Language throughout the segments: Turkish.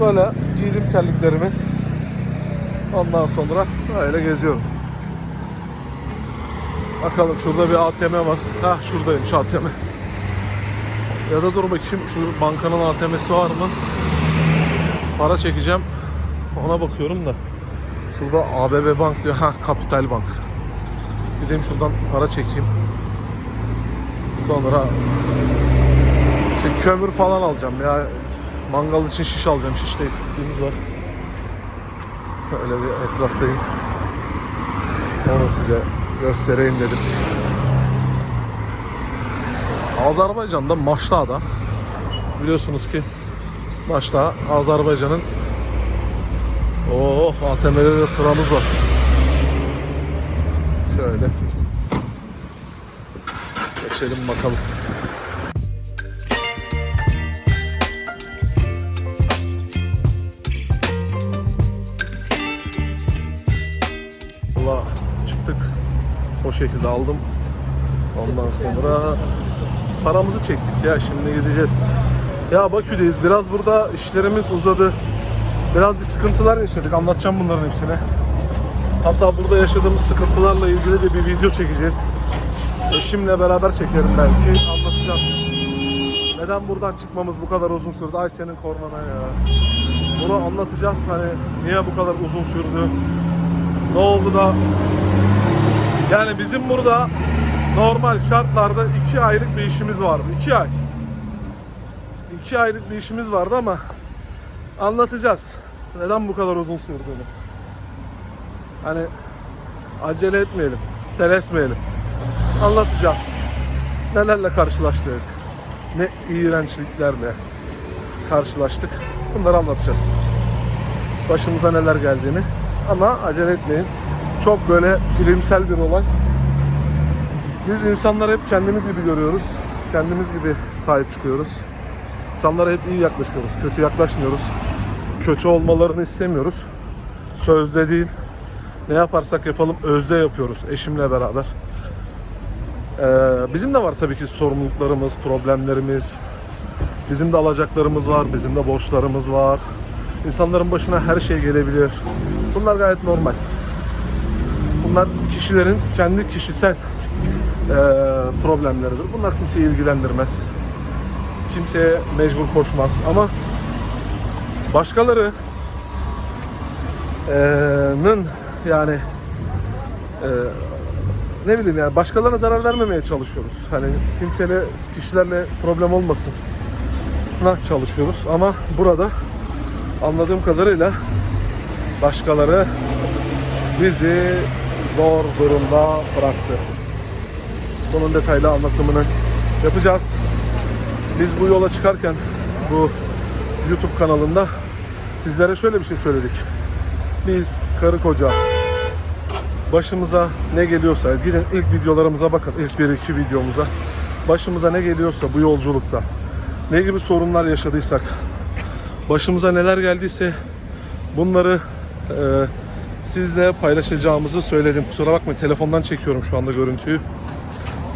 Böyle giydim terliklerimi. Ondan sonra böyle geziyorum. Bakalım şurada bir ATM var. Ha şuradaymış ATM. Ya da dur bakayım şu bankanın ATM'si var mı? Para çekeceğim. Ona bakıyorum da. Şurada ABB Bank diyor. Ha Kapital Bank. Gideyim şuradan para çekeyim. Sonra işte kömür falan alacağım ya. Mangal için şiş alacağım. Şişte eksikliğimiz var. Öyle bir etraftayım. Onu size göstereyim dedim. Azerbaycan'da Maşta'da biliyorsunuz ki Maşta Azerbaycan'ın Oh ATM'de de sıramız var. Şöyle. Geçelim bakalım. O şekilde aldım. Ondan sonra paramızı çektik ya şimdi gideceğiz. Ya Bakü'deyiz. Biraz burada işlerimiz uzadı. Biraz bir sıkıntılar yaşadık. Anlatacağım bunların hepsini. Hatta burada yaşadığımız sıkıntılarla ilgili de bir video çekeceğiz. Eşimle beraber çekerim belki. Anlatacağım. Neden buradan çıkmamız bu kadar uzun sürdü? Ay senin kornana ya. Bunu anlatacağız. Hani niye bu kadar uzun sürdü? Ne oldu da? Yani bizim burada normal şartlarda iki aylık bir işimiz vardı. İki ay. İki aylık bir işimiz vardı ama anlatacağız. Neden bu kadar uzun sürdüğünü. Hani acele etmeyelim, telesmeyelim. Anlatacağız. Nelerle karşılaştık. Ne iğrençliklerle karşılaştık. Bunları anlatacağız. Başımıza neler geldiğini. Ama acele etmeyin. Çok böyle filmsel bir olay. Biz insanları hep kendimiz gibi görüyoruz. Kendimiz gibi sahip çıkıyoruz. İnsanlara hep iyi yaklaşıyoruz. Kötü yaklaşmıyoruz. Kötü olmalarını istemiyoruz. Sözde değil. Ne yaparsak yapalım özde yapıyoruz eşimle beraber. Ee, bizim de var tabii ki sorumluluklarımız, problemlerimiz. Bizim de alacaklarımız var, bizim de borçlarımız var. İnsanların başına her şey gelebilir. Bunlar gayet normal. Bunlar kişilerin kendi kişisel eee, problemleridir. Bunlar kimseyi ilgilendirmez. Kimseye mecbur koşmaz ama başkaları eee, yani eee, ne bileyim yani başkalarına zarar vermemeye çalışıyoruz. Hani kimseyle, kişilerle problem olmasın. Na çalışıyoruz ama burada anladığım kadarıyla başkaları bizi zor durumda bıraktı. Bunun detaylı anlatımını yapacağız. Biz bu yola çıkarken bu YouTube kanalında sizlere şöyle bir şey söyledik. Biz karı koca başımıza ne geliyorsa gidin ilk videolarımıza bakın ilk bir iki videomuza başımıza ne geliyorsa bu yolculukta ne gibi sorunlar yaşadıysak başımıza neler geldiyse bunları e, sizle paylaşacağımızı söyledim. Kusura bakmayın telefondan çekiyorum şu anda görüntüyü.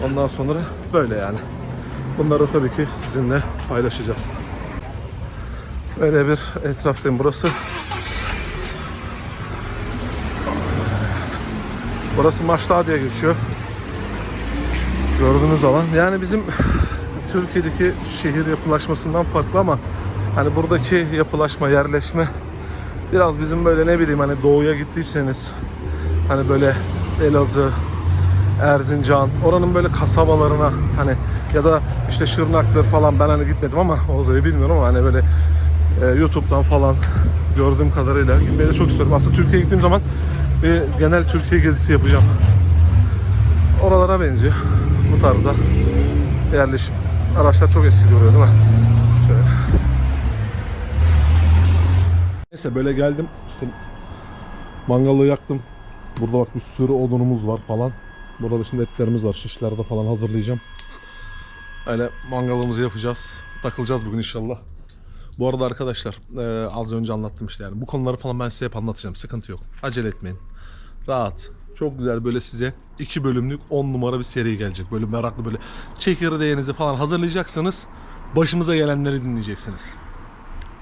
Ondan sonra böyle yani. Bunları tabii ki sizinle paylaşacağız. Böyle bir etraftayım burası. Burası Maçta diye geçiyor. Gördüğünüz alan. Yani bizim Türkiye'deki şehir yapılaşmasından farklı ama hani buradaki yapılaşma, yerleşme biraz bizim böyle ne bileyim hani doğuya gittiyseniz hani böyle Elazığ, Erzincan, oranın böyle kasabalarına hani ya da işte Şırnak'tır falan ben hani gitmedim ama orayı bilmiyorum ama hani böyle e, YouTube'dan falan gördüğüm kadarıyla gitmeyi de çok istiyorum. Aslında Türkiye'ye gittiğim zaman bir genel Türkiye gezisi yapacağım. Oralara benziyor bu tarzda yerleşim. Araçlar çok eski duruyor değil mi? Şöyle. Neyse böyle geldim. İşte mangalı yaktım. Burada bak bir sürü odunumuz var falan. Burada da şimdi etlerimiz var. Şişlerde falan hazırlayacağım. Öyle mangalımızı yapacağız. Takılacağız bugün inşallah. Bu arada arkadaşlar e, az önce anlattım işte yani. Bu konuları falan ben size hep anlatacağım. Sıkıntı yok. Acele etmeyin. Rahat. Çok güzel böyle size iki bölümlük 10 numara bir seri gelecek. Böyle meraklı böyle çekirdeğinizi falan hazırlayacaksınız. Başımıza gelenleri dinleyeceksiniz.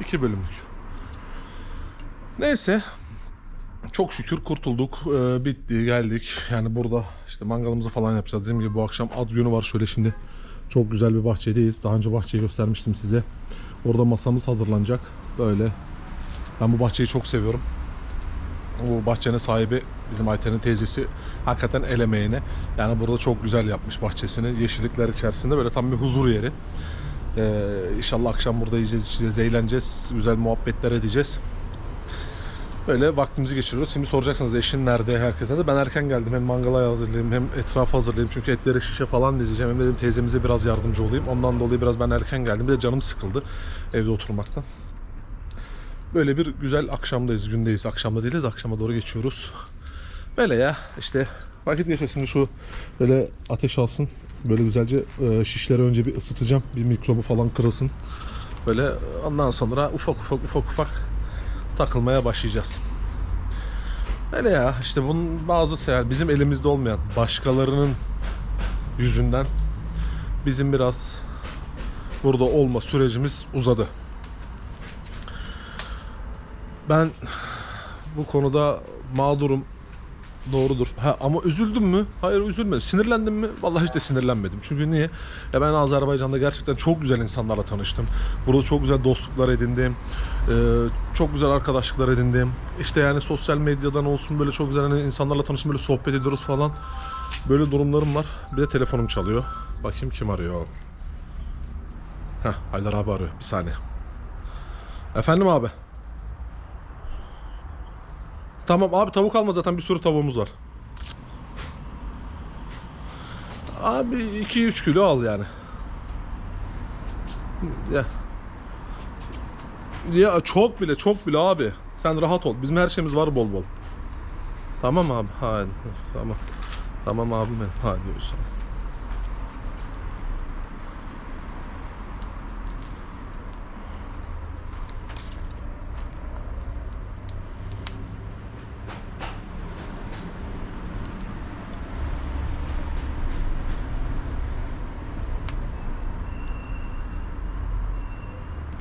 İki bölümlük. Neyse. Çok şükür kurtulduk. Ee, bitti, geldik. Yani burada işte mangalımızı falan yapacağız. Dediğim gibi bu akşam ad günü var. Şöyle şimdi çok güzel bir bahçedeyiz. Daha önce bahçeyi göstermiştim size. Orada masamız hazırlanacak. Böyle. Ben bu bahçeyi çok seviyorum. Bu bahçenin sahibi bizim Ayten'in teyzesi hakikaten el emeğine. Yani burada çok güzel yapmış bahçesini. Yeşillikler içerisinde böyle tam bir huzur yeri. Ee, inşallah akşam burada yiyeceğiz, içeceğiz, eğleneceğiz. Güzel muhabbetler edeceğiz. Böyle vaktimizi geçiriyoruz. Şimdi soracaksınız eşin nerede, herkes nerede. Ben erken geldim. Hem mangala hazırlayayım hem etrafı hazırlayayım. Çünkü etleri şişe falan dizeceğim. Hem dedim teyzemize biraz yardımcı olayım. Ondan dolayı biraz ben erken geldim. Bir de canım sıkıldı evde oturmaktan. Böyle bir güzel akşamdayız, gündeyiz. Akşamda değiliz, akşama doğru geçiyoruz. Böyle ya işte vakit geçiyor. Şimdi şu böyle ateş alsın. Böyle güzelce e, şişleri önce bir ısıtacağım. Bir mikrobu falan kırılsın. Böyle ondan sonra ufak ufak ufak ufak takılmaya başlayacağız. Öyle ya işte bunun bazı seyahat bizim elimizde olmayan başkalarının yüzünden bizim biraz burada olma sürecimiz uzadı. Ben bu konuda mağdurum. Doğrudur. Ha, ama üzüldüm mü? Hayır üzülmedim. Sinirlendim mi? Vallahi hiç de sinirlenmedim. Çünkü niye? Ya ben Azerbaycan'da gerçekten çok güzel insanlarla tanıştım. Burada çok güzel dostluklar edindim. Ee, çok güzel arkadaşlıklar edindim. İşte yani sosyal medyadan olsun böyle çok güzel hani insanlarla tanıştım böyle sohbet ediyoruz falan. Böyle durumlarım var. Bir de telefonum çalıyor. Bakayım kim arıyor. Heh, Haydar abi arıyor. Bir saniye. Efendim abi. Tamam abi tavuk alma zaten bir sürü tavuğumuz var. Abi 2-3 kilo al yani. Ya. Ya çok bile çok bile abi. Sen rahat ol. Bizim her şeyimiz var bol bol. Tamam abi. Hadi. Tamam. Tamam abim benim. Hadi görüşürüz.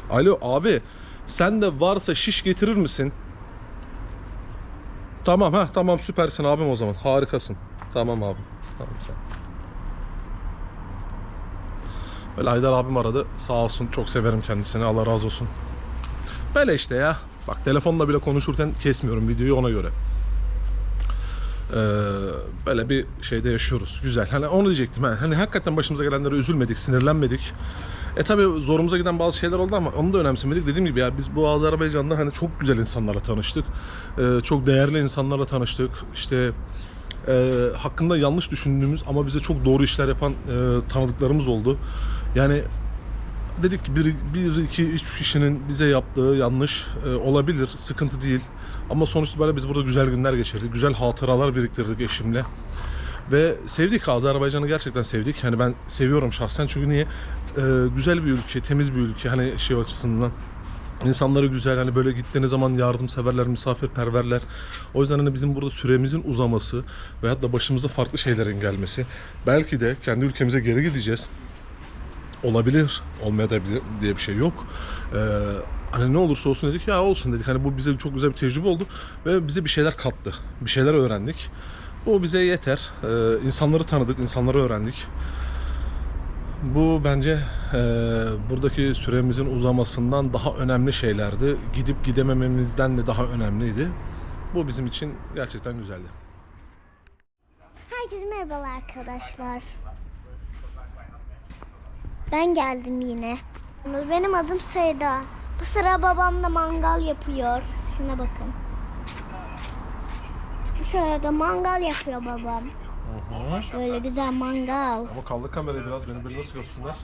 Alo abi sen de varsa şiş getirir misin? Tamam ha tamam süpersin abim o zaman harikasın. Tamam abi. Tamam. Böyle Haydar abim aradı sağ olsun çok severim kendisini Allah razı olsun. Böyle işte ya. Bak telefonla bile konuşurken kesmiyorum videoyu ona göre. Ee, böyle bir şeyde yaşıyoruz. Güzel. Hani onu diyecektim. ha. Hani hakikaten başımıza gelenlere üzülmedik, sinirlenmedik. E tabi zorumuza giden bazı şeyler oldu ama onu da önemsemedik. Dediğim gibi ya biz bu Azerbaycan'da hani çok güzel insanlarla tanıştık. Ee, çok değerli insanlarla tanıştık. İşte e, hakkında yanlış düşündüğümüz ama bize çok doğru işler yapan e, tanıdıklarımız oldu. Yani dedik ki bir, bir iki, üç kişinin bize yaptığı yanlış e, olabilir, sıkıntı değil. Ama sonuçta böyle biz burada güzel günler geçirdik, güzel hatıralar biriktirdik eşimle. Ve sevdik Azerbaycan'ı gerçekten sevdik. Hani ben seviyorum şahsen çünkü niye? E, güzel bir ülke, temiz bir ülke hani şey açısından. İnsanları güzel hani böyle gittiğiniz zaman yardımseverler, misafirperverler. O yüzden hani bizim burada süremizin uzaması veyahut da başımıza farklı şeylerin gelmesi. Belki de kendi ülkemize geri gideceğiz olabilir, olmayabilir diye bir şey yok. Ee, hani ne olursa olsun dedik ya olsun dedik. Hani bu bize çok güzel bir tecrübe oldu ve bize bir şeyler kattı. Bir şeyler öğrendik. Bu bize yeter. Ee, insanları tanıdık, insanları öğrendik. Bu bence e, buradaki süremizin uzamasından daha önemli şeylerdi. Gidip gidemememizden de daha önemliydi. Bu bizim için gerçekten güzeldi. Herkese merhabalar arkadaşlar. Ben geldim yine. Benim adım Seyda. Bu sıra babam da mangal yapıyor. Şuna bakın. Bu sırada mangal yapıyor babam. Böyle güzel mangal. Ama kaldı kamerayı biraz beni böyle nasıl görsünler?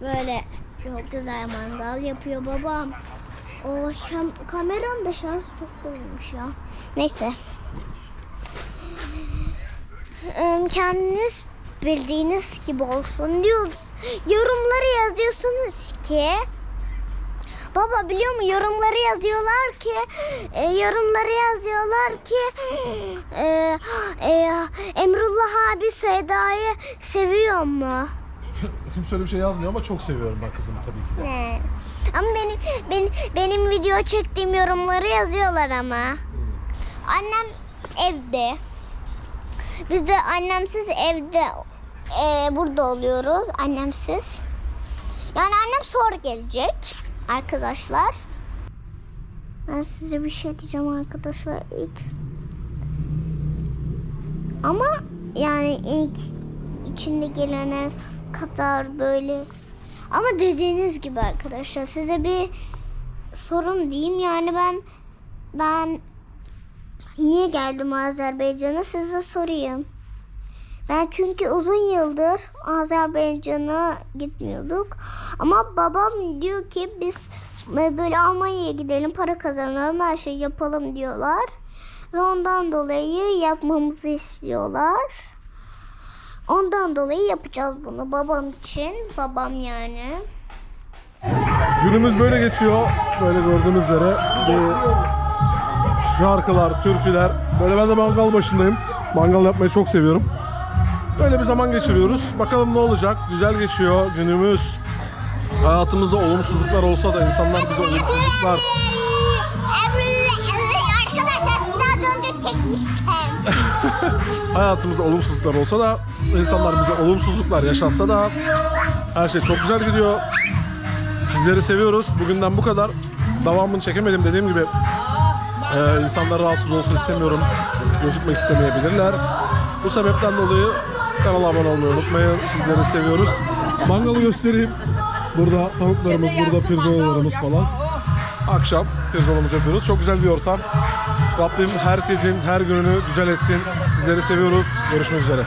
Böyle çok güzel mangal yapıyor babam. O şam, kameranın da şarjı çok dolmuş ya. Neyse. Kendiniz bildiğiniz gibi olsun diyoruz. Yorumları yazıyorsunuz ki Baba biliyor mu yorumları yazıyorlar ki e, yorumları yazıyorlar ki e, e, Emrullah abi Seda'yı seviyor mu? Kimse öyle bir şey yazmıyor ama çok seviyorum ben kızımı tabii ki de. Ne? Ama benim, benim, benim video çektiğim yorumları yazıyorlar ama. Annem evde. Biz de annemsiz evde e, burada oluyoruz. Annemsiz. Yani annem sonra gelecek arkadaşlar. Ben size bir şey diyeceğim arkadaşlar ilk. Ama yani ilk içinde gelene kadar böyle ama dediğiniz gibi arkadaşlar size bir sorun diyeyim yani ben ben niye geldim Azerbaycan'a size sorayım. Ben çünkü uzun yıldır Azerbaycan'a gitmiyorduk. Ama babam diyor ki biz e, böyle Almanya'ya gidelim para kazanalım her şey yapalım diyorlar. Ve ondan dolayı yapmamızı istiyorlar. Ondan dolayı yapacağız bunu babam için. Babam yani. Günümüz böyle geçiyor. Böyle gördüğünüz üzere. Bu şarkılar, türküler. Böyle ben de mangal başındayım. Mangal yapmayı çok seviyorum. Böyle bir zaman geçiriyoruz. Bakalım ne olacak. Güzel geçiyor günümüz. Hayatımızda olumsuzluklar olsa da insanlar bize olumsuzluklar hayatımızda olumsuzluklar olsa da insanlar bize olumsuzluklar yaşatsa da her şey çok güzel gidiyor. Sizleri seviyoruz. Bugünden bu kadar. Devamını çekemedim dediğim gibi. Ee, insanlar rahatsız olsun istemiyorum. Gözükmek istemeyebilirler. Bu sebepten dolayı kanala abone olmayı unutmayın. Sizleri seviyoruz. Mangalı göstereyim. Burada tavuklarımız, burada pirzolalarımız falan. Akşam pirzolamızı yapıyoruz. Çok güzel bir ortam. Rabbim herkesin her gününü güzel etsin. Sizleri seviyoruz. Görüşmek üzere.